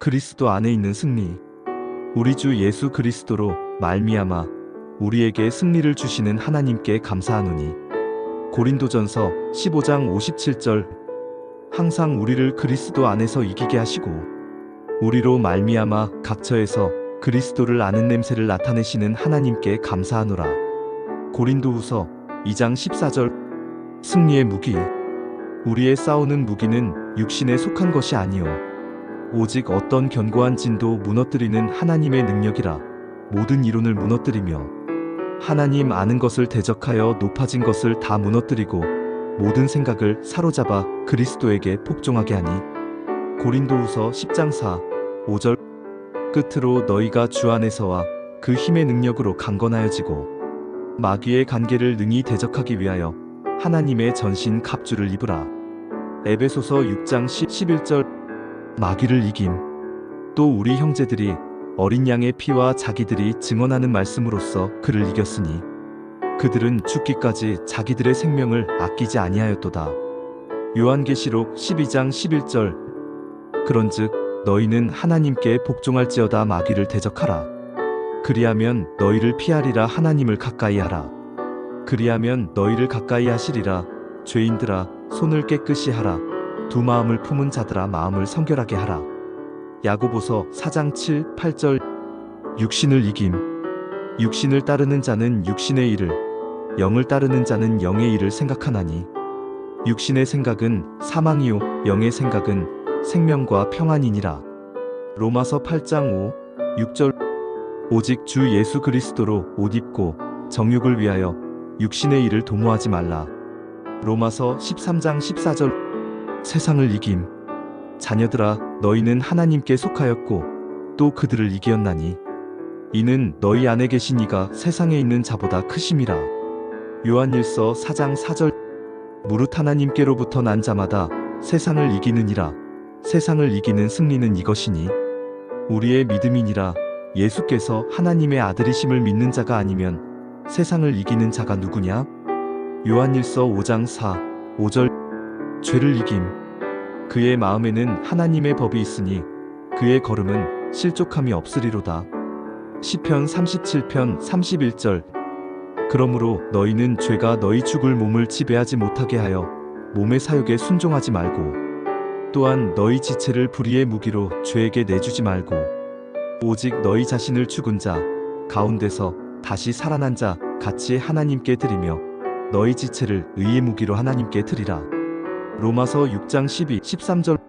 그리스도 안에 있는 승리. 우리 주 예수 그리스도로 말미암아 우리에게 승리를 주시는 하나님께 감사하노니. 고린도전서 15장 57절 항상 우리를 그리스도 안에서 이기게 하시고 우리로 말미암아 각처에서 그리스도를 아는 냄새를 나타내시는 하나님께 감사하노라. 고린도후서 2장 14절 승리의 무기 우리의 싸우는 무기는 육신에 속한 것이 아니요 오직 어떤 견고한 진도 무너뜨리는 하나님의 능력이라 모든 이론을 무너뜨리며 하나님 아는 것을 대적하여 높아진 것을 다 무너뜨리고 모든 생각을 사로잡아 그리스도에게 복종하게 하니. 고린도후서 10장 4 5절. 끝으로 너희가 주 안에서와 그 힘의 능력으로 강건하여지고 마귀의 관계를 능히 대적하기 위하여 하나님의 전신 갑주를 입으라. 에베소서 6장 10, 11절 마귀를 이김. 또 우리 형제들이 어린 양의 피와 자기들이 증언하는 말씀으로써 그를 이겼으니 그들은 죽기까지 자기들의 생명을 아끼지 아니하였도다. 요한계시록 12장 11절 그런즉 너희는 하나님께 복종할지어다 마귀를 대적하라. 그리하면 너희를 피하리라 하나님을 가까이 하라. 그리하면 너희를 가까이 하시리라. 죄인들아 손을 깨끗이 하라. 두 마음을 품은 자들아 마음을 성결하게 하라. 야고보서 4장 7, 8절 육신을 이김 육신을 따르는 자는 육신의 일을 영을 따르는 자는 영의 일을 생각하나니 육신의 생각은 사망이요 영의 생각은 생명과 평안이니라. 로마서 8장 5, 6절 오직 주 예수 그리스도로 옷 입고 정욕을 위하여 육신의 일을 도모하지 말라. 로마서 13장 14절 세상을 이김 자녀들아 너희는 하나님께 속하였고 또 그들을 이기었나니 이는 너희 안에 계신 이가 세상에 있는 자보다 크심이라. 요한일서 4장 4절 무릇 하나님께로부터 난 자마다 세상을 이기느니라. 세상을 이기는 승리는 이것이니 우리의 믿음이니라. 예수께서 하나님의 아들이심을 믿는 자가 아니면 세상을 이기는 자가 누구냐? 요한일서 5장 4, 5절 죄를 이김 그의 마음에는 하나님의 법이 있으니 그의 걸음은 실족함이 없으리로다. 시편 37편 31절 그러므로 너희는 죄가 너희 죽을 몸을 지배하지 못하게 하여 몸의 사욕에 순종하지 말고 또한 너희 지체를 불의의 무기로 죄에게 내주지 말고 오직 너희 자신을 죽은 자 가운데서 다시 살아난 자 같이 하나님께 드리며 너희 지체를 의의 무기로 하나님께 드리라. 로마서 6장 12, 13절